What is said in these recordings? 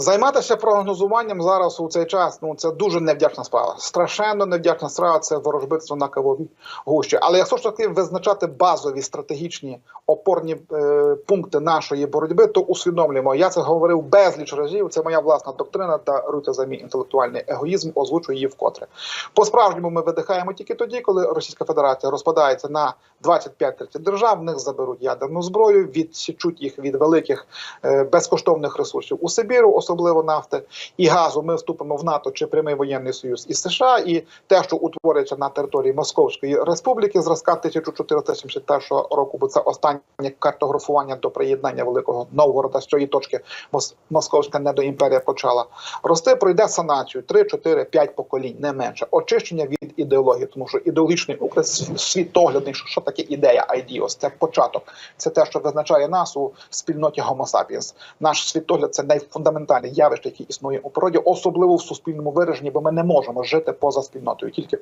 Займатися прогнозуванням зараз у цей час ну це дуже невдячна справа. Страшенно невдячна справа це ворожбитство на кавовій гущі. Але якщо ж таки визначати базові стратегічні опорні е, пункти нашої боротьби, то усвідомлюємо. Я це говорив безліч разів. Це моя власна доктрина та руйте за мій інтелектуальний егоїзм. Озвучую її вкотре. По справжньому ми видихаємо тільки тоді, коли Російська Федерація розпадається на 25-30 держав. В них заберуть ядерну зброю, відсічуть їх від великих е, безкоштовних ресурсів у Сибіру, особливо нафти і газу. Ми вступимо в НАТО чи прямий воєнний союз із США, і те, що утворюється на території Московської республіки, зразка 1471 року, бо це останнє картографування до приєднання великого Новгорода з цієї точки Мос- Московська недоімперія почала рости. Пройде санацію 3, 4, 5 поколінь, не менше очищення від ідеології, тому що ідеологічний укрес світоглядний, що, що таке ідея IDEOS, це початок, це те, що визначає нас у спільноті Homo sapiens. Наш світогляд це найфундаментальне явище, яке існує у природі, особливо в суспільному вираженні, бо ми не можемо жити поза спільнотою, тільки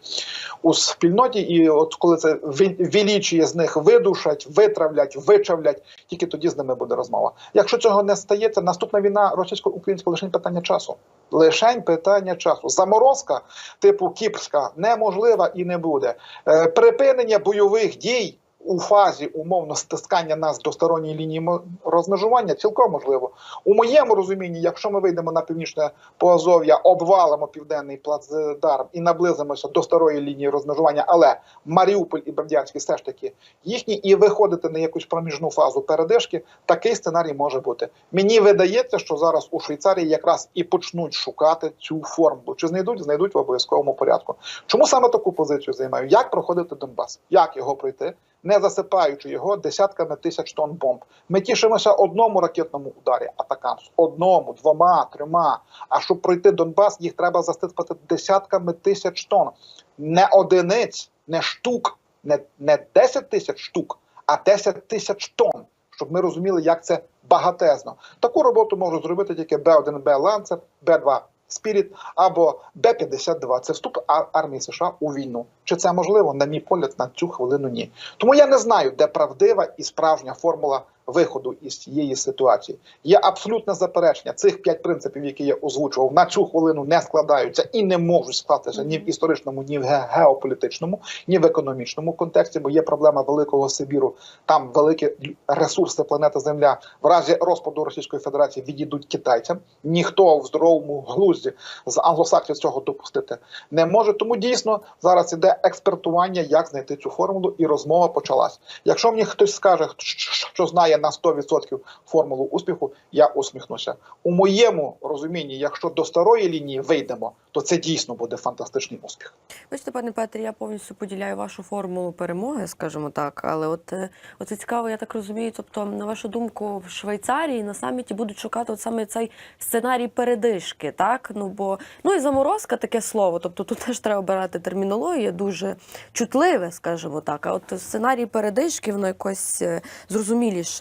у спільноті. І от коли це величіє з них видушать, витравлять, вичавлять, тільки тоді з ними буде розмова. Якщо цього не стається, наступна війна російсько-українська лише питання часу. Лишень питання часу. Заморозка, типу Кіпрська, неможлива і не буде. Е, припинення бойових дій у фазі умовно стискання нас до сторонньої лінії розмежування цілком можливо. У моєму розумінні, якщо ми вийдемо на північне Поазов'я, обвалимо південний плацдарм і наблизимося до старої лінії розмежування, але Маріуполь і Бердянський все ж таки їхні, і виходити на якусь проміжну фазу передишки, такий сценарій може бути. Мені видається, що зараз у Швейцарії якраз і почнуть шукати цю формулу. Чи знайдуть? Знайдуть в обов'язковому порядку. Чому саме таку позицію займаю? Як проходити Донбас? Як його пройти? Не засипаючи його десятками тисяч тонн бомб. Ми тішимося одному ракетному ударі атакамс, одному, двома, трьома. А щоб пройти Донбас, їх треба засипати десятками тисяч тонн. Не одиниць, не штук, не, не 10 тисяч штук, а 10 тисяч тонн. Щоб ми розуміли, як це багатезно. Таку роботу можуть зробити тільки Б-1Б Ланцер, Б-2 Спіріт або Б-52. Це вступ армії США у війну. Чи це можливо? На мій погляд, на цю хвилину ні. Тому я не знаю, де правдива і справжня формула виходу із цієї ситуації. Є абсолютне заперечення цих п'ять принципів, які я озвучував, на цю хвилину не складаються і не можуть скластися ні в історичному, ні в геополітичному, ні в економічному контексті, бо є проблема великого Сибіру. Там великі ресурси планети Земля в разі розпаду Російської Федерації відійдуть китайцям. Ніхто в здоровому глузді з англосаксів цього допустити не може. Тому дійсно зараз іде експертування, як знайти цю формулу, і розмова почалась. Якщо мені хтось скаже, що знає на 100% формулу успіху, я усміхнуся. У моєму розумінні, якщо до старої лінії вийдемо, то це дійсно буде фантастичний успіх. Бачите, пане Петре, я повністю поділяю вашу формулу перемоги, скажімо так. Але от е, оце цікаво, я так розумію. Тобто, на вашу думку, в Швейцарії на саміті будуть шукати от саме цей сценарій передишки, так? Ну бо ну і заморозка таке слово. Тобто тут теж треба обирати термінологію, дуже чутливе, скажімо так. А от сценарій передишки, воно якось е,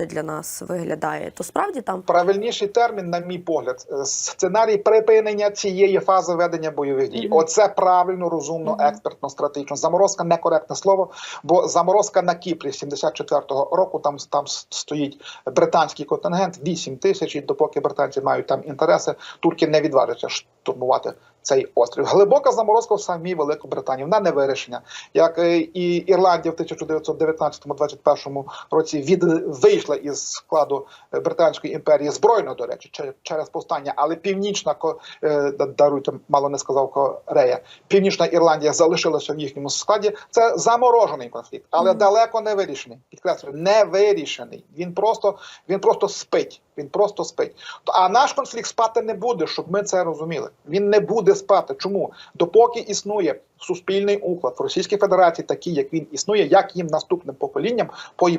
для нас виглядає. То справді там Правильніший термін, на мій погляд, е, сценарій припинення цієї фази ведення бойових дій. Мгм. Оце правильно, розумно, Мгм. експертно, стратегічно. Заморозка некоректне слово, бо заморозка на Кіпрі 74-го року. Там там стоїть британський контингент, 8 тисяч. І допоки британці мають там інтереси, турки не відважаться штурмувати цей острів. Глибока заморозка в самій Великобританії. Вона не вирішення. Як е, і Ірландія в 1919-21 році від вийшла із складу е, британської імперії збройно, до речі, через повстання, але північна е, даруйте, мало не сказав Корея. Північна Ірландія залишилася в їхньому складі. Це заморожений конфлікт, але Мгм. далеко не вирішений. Підкреслюю, не вирішений. Він просто він просто спить. Він просто спить. А наш конфлікт спати не буде, щоб ми це розуміли. Він не буде спати. Чому? Допоки існує суспільний уклад в Російській Федерації, такий як він існує, як їм наступним поколінням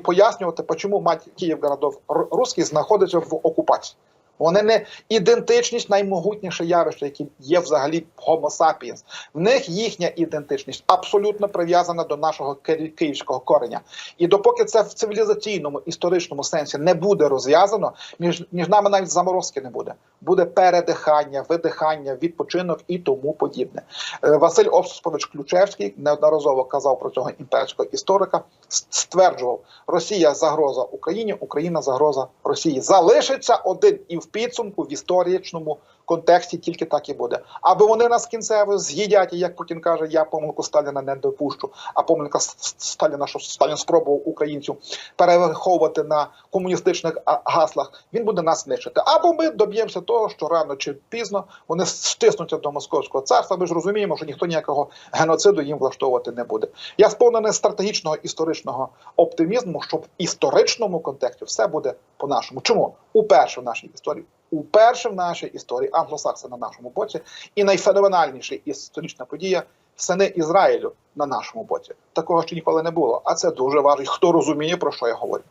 пояснювати, чому мать Київгородов Р- Руський знаходиться в окупації. Вони не ідентичність наймогутніше явище, яке є взагалі Homo sapiens. В них їхня ідентичність абсолютно прив'язана до нашого ки- київського кореня. І допоки це в цивілізаційному історичному сенсі не буде розв'язано, між, між нами навіть заморозки не буде. Буде передихання, видихання, відпочинок і тому подібне. Е, Василь Осипович Ключевський неодноразово казав про цього імперського історика, стверджував, Росія загроза Україні, Україна загроза Росії. Залишиться один і в підсумку в історичному контексті тільки так і буде. Або вони нас кінцево з'їдять, і як Путін каже, я помилку Сталіна не допущу. А помилка Сталіна, що Сталін спробував українців перераховувати на комуністичних гаслах, він буде нас нищити. Або ми доб'ємося того, що рано чи пізно вони стиснуться до московського царства. Ми ж розуміємо, що ніхто ніякого геноциду їм влаштовувати не буде. Я сповнений стратегічного історичного оптимізму, що в історичному контексті все буде по-нашому. Чому уперше в нашій історії? Уперше в нашій історії англосакси на нашому боці, і найфеноменальніша історична подія сини Ізраїлю на нашому боці. Такого ще ніколи не було. А це дуже важливо. Хто розуміє про що я говорю?